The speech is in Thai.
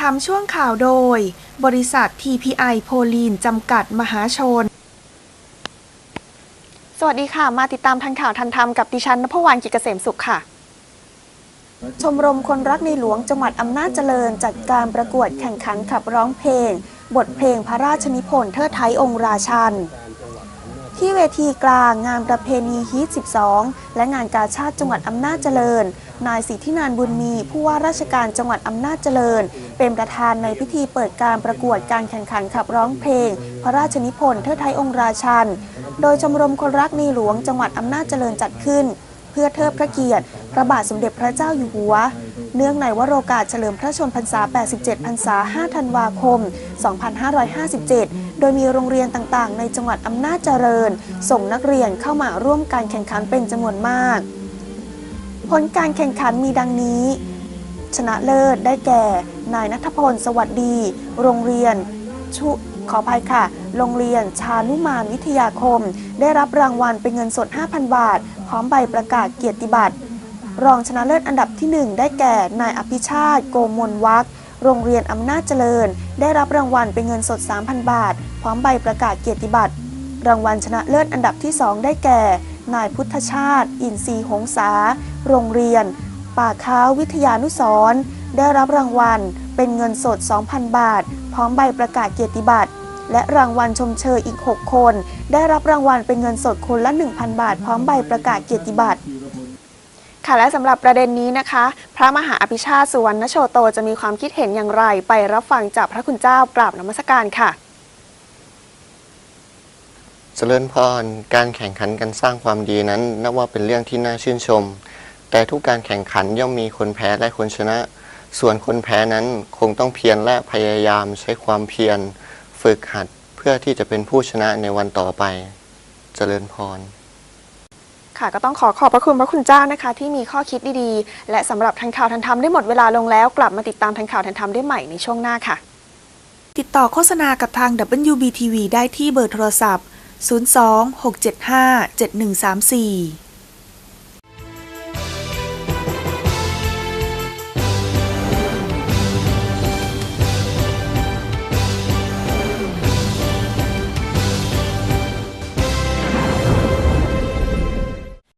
ทำช่วงข่าวโดย บริษัท TPI โพลีน จำกัดมหาชน สวัสดีค่ะ มาติดตามทันข่าวทันธรรมกับดิฉันนภวรรณกิจเกษมสุขค่ะ ชมรมคนรักในหลวงจังหวัดอำนาจเจริญ จัดการประกวดแข่งขันขับร้องเพลง บทเพลงพระราชนิพนธ์เทิดไทยองค์ราชัน ที่เวทีกลางงานประเพณีฮีท 12 และงานกาชาติจังหวัดอำนาจเจริญ นายสิทธินานบุญมี ผู้ว่าราชการจังหวัดอำนาจเจริญ เป็นประธานในพิธีเปิดการประกวดการแข่งขันขับร้องเพลง พระราชนิพนธ์เทิดไทยองค์ราชัน โดยชมรมคนรักในหลวงจังหวัดอำนาจเจริญจัดขึ้น เพื่อเทิดพระเกียรติ พระบาทสมเด็จพระเจ้าอยู่หัว เนื่องในวโรกาสเฉลิมพระชนพรรษา 87 พรรษา 5 ธันวาคม 2557 โดยมีโรงเรียนต่างๆ ในจังหวัดอำนาจเจริญ ส่งนักเรียนเข้ามาร่วมการแข่งขันเป็นจำนวนมาก ผลการแข่งขันมีดังนี้ชนะเลิศได้แก่ นายนัทพล สวัสดี โรงเรียน ชุ ขออภัยค่ะ โรงเรียนชานุมานวิทยาคม ได้รับรางวัลเป็นเงินสด 5,000 บาท พร้อมใบประกาศเกียรติบัตร รองชนะเลิศอันดับที่ 1 ได้แก่ นายอภิชาติ โกมลวัฒน์โรงเรียนอำนาจเจริญ ได้รับรางวัลเป็นเงินสด 3,000 บาท พร้อมใบประกาศเกียรติบัตร รางวัลชนะเลิศอันดับที่ 2 ได้แก่ นายพุทธชาติ อินทรีหงษา โรงเรียน ป่าค้าวิทยานุสร์ได้รับรางวัล เป็นเงินสด 2,000 บาท พร้อมใบประกาศเกียรติบัตร และรางวัลชมเชยอีก 6 คน ได้รับรางวัลเป็นเงินสดคนละ 1,000 บาท พร้อมใบประกาศเกียรติบัตรค่ะและสำหรับประเด็นนี้นะคะ พระมหาอภิชาติสุวรรณโชโตจะมีความคิดเห็นอย่างไร ไปรับฟังจากพระคุณเจ้ากราบนมัสการค่ะ เจริญพรการแข่งขันกันสร้างความดีนั้น นับว่าเป็นเรื่องที่น่าชื่นชม แต่ทุกการแข่งขันย่อมมีคนแพ้และคนชนะ ส่วนคนแพ้นั้นคงต้องเพียรและพยายามใช้ความเพียรฝึกหัดเพื่อที่จะเป็นผู้ชนะในวันต่อไป เจริญพร ค่ะก็ต้องขอขอบพระคุณพระคุณเจ้านะคะ ที่มีข้อคิดดีๆ และสำหรับทันข่าวทันธรรมได้หมดเวลาลงแล้ว กลับมาติดตามทันข่าวทันธรรมได้ใหม่ในช่วงหน้าค่ะ ติดต่อโฆษณากับทาง WBTV ได้ที่เบอร์โทรศัพท์ 02 675 7134